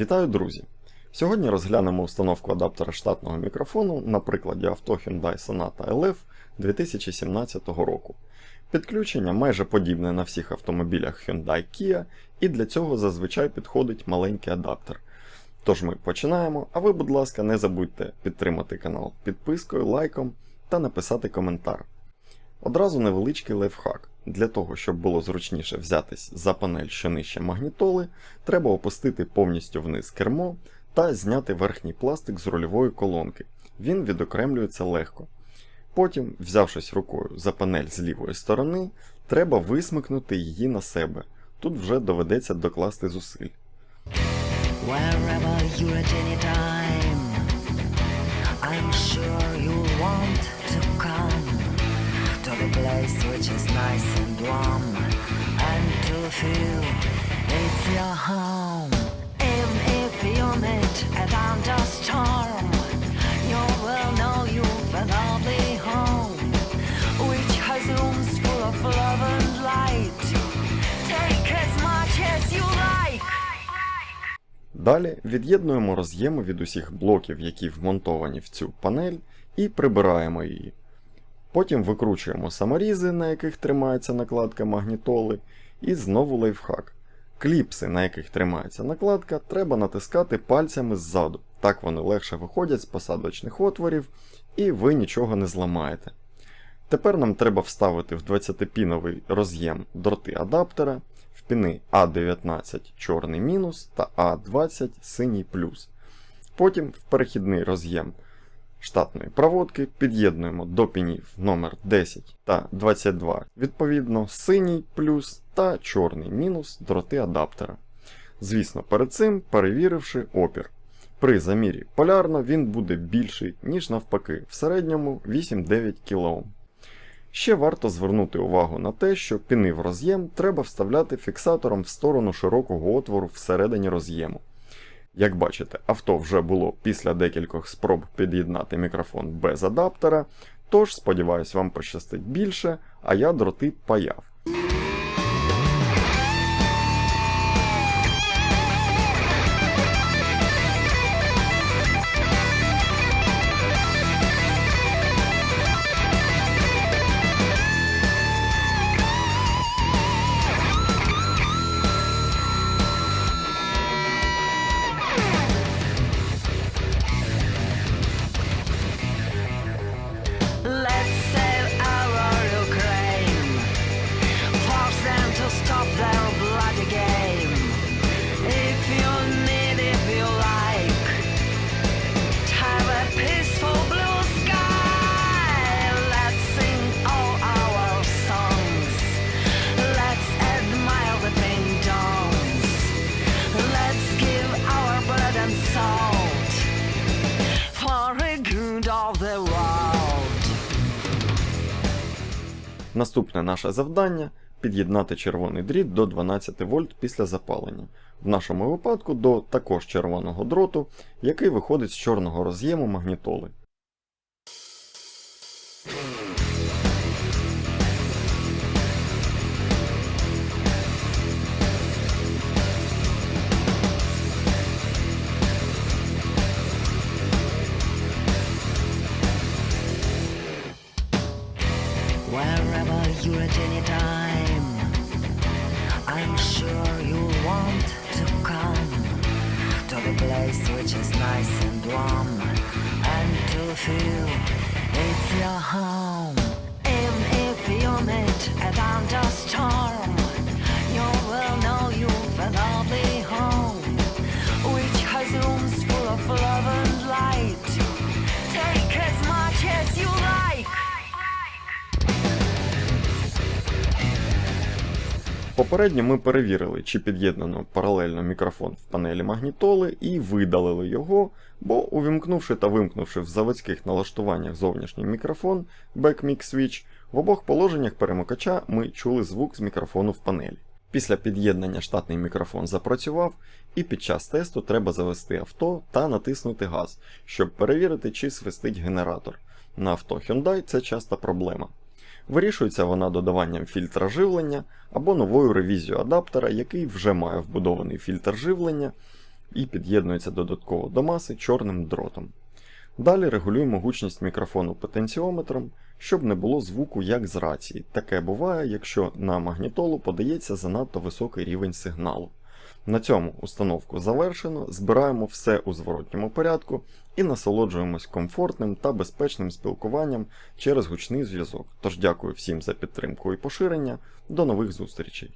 Вітаю, друзі! Сьогодні розглянемо установку адаптера штатного мікрофону на прикладі авто Hyundai Sonata LF 2017 року. Підключення майже подібне на всіх автомобілях Hyundai Kia, і для цього зазвичай підходить маленький адаптер. Тож ми починаємо, а ви, будь ласка, не забудьте підтримати канал підпискою, лайком та написати коментар. Одразу невеличкий лайфхак. Для того, щоб було зручніше взятись за панель, що нижче магнітоли, треба опустити повністю вниз кермо та зняти верхній пластик з рульової колонки. Він відокремлюється легко. Потім, взявшись рукою за панель з лівої сторони, треба висмикнути її на себе. Тут вже доведеться докласти зусиль. Place which is nice and warm and to feel it's your home. Even if you meet a thunderstorm, you will know you've a lovely home which has rooms full of love and light. Take as much as you like. Далі від'єднуємо роз'єми від усіх блоків, які вмонтовані в цю панель, і прибираємо її. Потім викручуємо саморізи, на яких тримається накладка магнітоли, і знову лайфхак. Кліпси, на яких тримається накладка, треба натискати пальцями ззаду. Так вони легше виходять з посадочних отворів, і ви нічого не зламаєте. Тепер нам треба вставити в 20-піновий роз'єм дроти адаптера, в піни А19 чорний мінус та А20 синій плюс. Потім в перехідний роз'єм штатної проводки під'єднуємо до пінів номер 10 та 22, відповідно синій плюс та чорний мінус дроти адаптера. Звісно, перед цим перевіривши опір. При замірі полярно він буде більший, ніж навпаки, в середньому 8-9 кОм. Ще варто звернути увагу на те, що піни в роз'єм треба вставляти фіксатором в сторону широкого отвору всередині роз'єму. Як бачите, авто вже було після декількох спроб під'єднати мікрофон без адаптера, тож сподіваюсь, вам пощастить більше, а я дроти паяв. Наступне наше завдання під'єднати червоний дріт до 12 вольт після запалення. В нашому випадку до також червоного дроту, який виходить з чорного роз'єму магнітоли. Warm and to feel it's your home. Even if you meet a Попередньо ми перевірили, чи під'єднано паралельно мікрофон в панелі магнітоли і видалили його, бо увімкнувши та вимкнувши в заводських налаштуваннях зовнішній мікрофон Back Mix Switch, в обох положеннях перемикача ми чули звук з мікрофону в панелі. Після під'єднання штатний мікрофон запрацював, і під час тесту треба завести авто та натиснути газ, щоб перевірити, чи свистить генератор. На авто Hyundai це часта проблема. Вирішується вона додаванням фільтра живлення або новою ревізією адаптера, який вже має вбудований фільтр живлення, і під'єднується додатково до маси чорним дротом. Далі регулюємо гучність мікрофону потенціометром, щоб не було звуку як з рації. Таке буває, якщо на магнітолу подається занадто високий рівень сигналу. На цьому установку завершено, збираємо все у зворотньому порядку і насолоджуємось комфортним та безпечним спілкуванням через гучний зв'язок. Тож дякую всім за підтримку і поширення. До нових зустрічей!